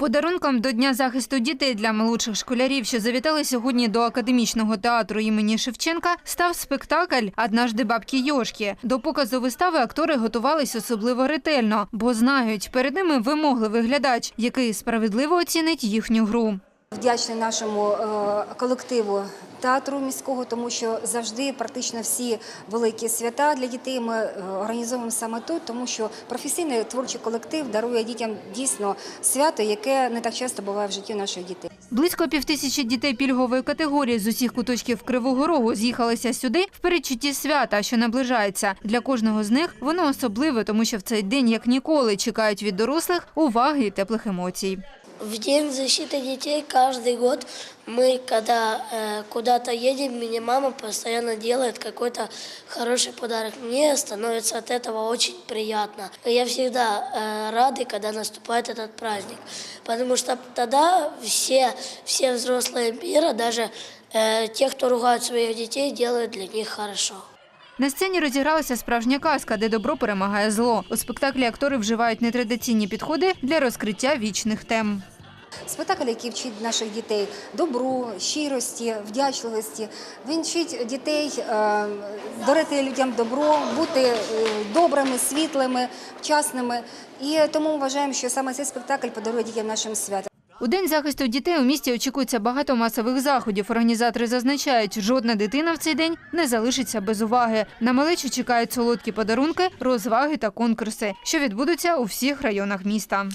Подарунком до Дня захисту дітей для молодших школярів, що завітали сьогодні до академічного театру імені Шевченка, став спектакль «Однажди бабки Йошки». До показу вистави актори готувались особливо ретельно, бо знають, перед ними вимогливий глядач, який справедливо оцінить їхню гру. Вдячний нашому е, колективу театру міського, тому що завжди практично всі великі свята для дітей ми е, організовуємо саме тут, тому що професійний творчий колектив дарує дітям дійсно свято, яке не так часто буває в житті наших дітей. Близько півтисячі дітей пільгової категорії з усіх куточків Кривого Рогу з'їхалися сюди в передчутті свята, що наближається. Для кожного з них воно особливе, тому що в цей день, як ніколи, чекають від дорослих уваги і теплих емоцій. В День защиты детей каждый год мы, когда э, куда-то едем, мне мама постоянно делает какой-то хороший подарок. Мне становится от этого очень приятно. Я всегда э, рада, когда наступает этот праздник, потому что тогда все, все взрослые мира, даже э, те, кто ругают своих детей, делают для них хорошо. На сцені розігралася справжня казка, де добро перемагає зло. У спектаклі актори вживають нетрадиційні підходи для розкриття вічних тем. Спектакль, який вчить наших дітей добру, щирості, вдячливості. Він вчить дітей е, дарити людям добро, бути е, добрими, світлими, вчасними. І тому вважаємо, що саме цей спектакль подарує дітям нашим свято. У день захисту дітей у місті очікується багато масових заходів. Організатори зазначають, жодна дитина в цей день не залишиться без уваги. На малечу чекають солодкі подарунки, розваги та конкурси, що відбудуться у всіх районах міста.